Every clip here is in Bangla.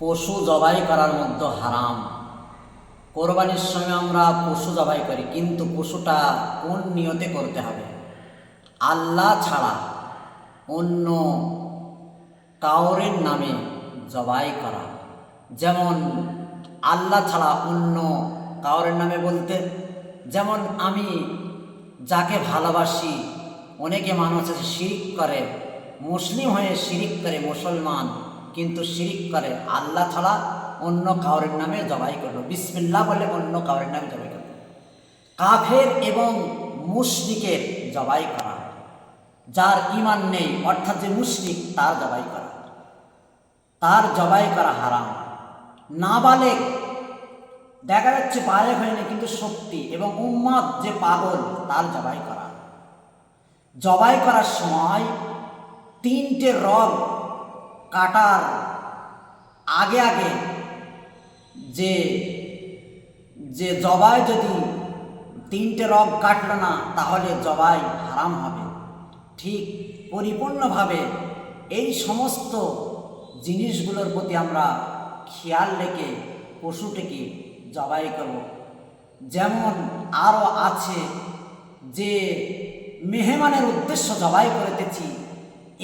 পশু জবাই করার মধ্যে হারাম। কোরবানির সময় আমরা পশু জবাই করি, কিন্তু পশুটা কোন নিয়তে করতে হবে? আল্লাহ ছাড়া অন্য কাউরের নামে জবাই করা। যেমন আল্লাহ ছাড়া অন্য কাউরের নামে বলতে, যেমন আমি যাকে ভালোবাসি, অনেকে মানুষ আছে শিরিক করে, মুসলিম হয়ে শিরিক করে মুসলমান কিন্তু শিরিক করে। আল্লাহ ছাড়া অন্য কাউরের নামে জবাই করল। বিসমিল্লা বলে অন্য কাউরের নামে জবাই করল। কাফের এবং মুশরিকের জবাই করা। যার ইমান নেই, অর্থাৎ যে মুশরিক, তার জবাই করা। তার জবাই করা হারাম। নাবালেগ দেখা যাচ্ছে বালেগ হয়নি কিন্তু শক্তি এবং উম্মাদ যে পাগল, তার জবাই করা। জবাই করার সময় তিনটে রগ কাটার আগে আগে যে যে জবাই যদি তিনটে রগ কাটল না, তাহলে জবাই হারাম হবে। ঠিক পরিপূর্ণভাবে এই সমস্ত জিনিসগুলোর প্রতি আমরা খেয়াল রেখে পশুটিকে জবাই করব। যেমন আরও আছে যে, মেহমানের উদ্দেশ্য জবাই করিতেছি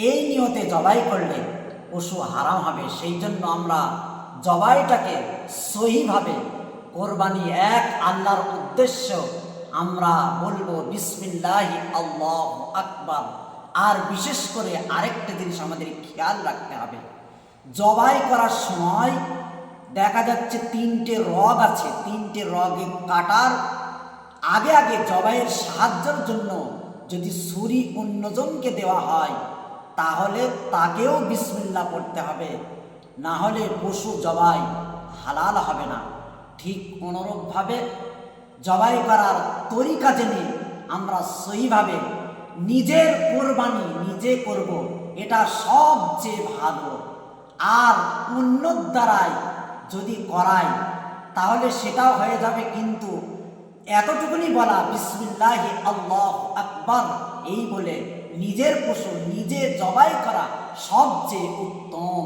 এই নিয়তে জবাই করলে পশু হারাম হবে সেই জন্য আমরা জবাইটাকে সহিভাবে কোরবানি এক আল্লাহর উদ্দেশ্য আমরা বলব বিসমিল্লাহি আল্লাহ আকবর। আর বিশেষ করে আরেকটা জিনিস আমাদের খেয়াল রাখতে হবে। জবাই করার সময় দেখা যাচ্ছে তিনটে রগ আছে, তিনটে রগে কাটার আগে আগে জবাইয়ের সাহায্যের জন্য যদি ছুরি অন্যজনকে দেওয়া হয় তাহলে তাকেও বিসমিল্লা পড়তে হবে। না হলে পশু জবাই হালাল হবে না। ঠিক অনুরূপভাবে জবাই করার তরিকা জেনে আমরা সহিভাবে নিজের কোরবানি নিজে করব, এটা সবচেয়ে ভালো। আর অন্যর দ্বারাই যদি করাই, তাহলে সেটাও হয়ে যাবে কিন্তু এতটুকুনি বলা বিসমিল্লাহ আল্লাহ আকবর, এই বলে নিজের পশু নিজে জবাই করা সবচেয়ে উত্তম।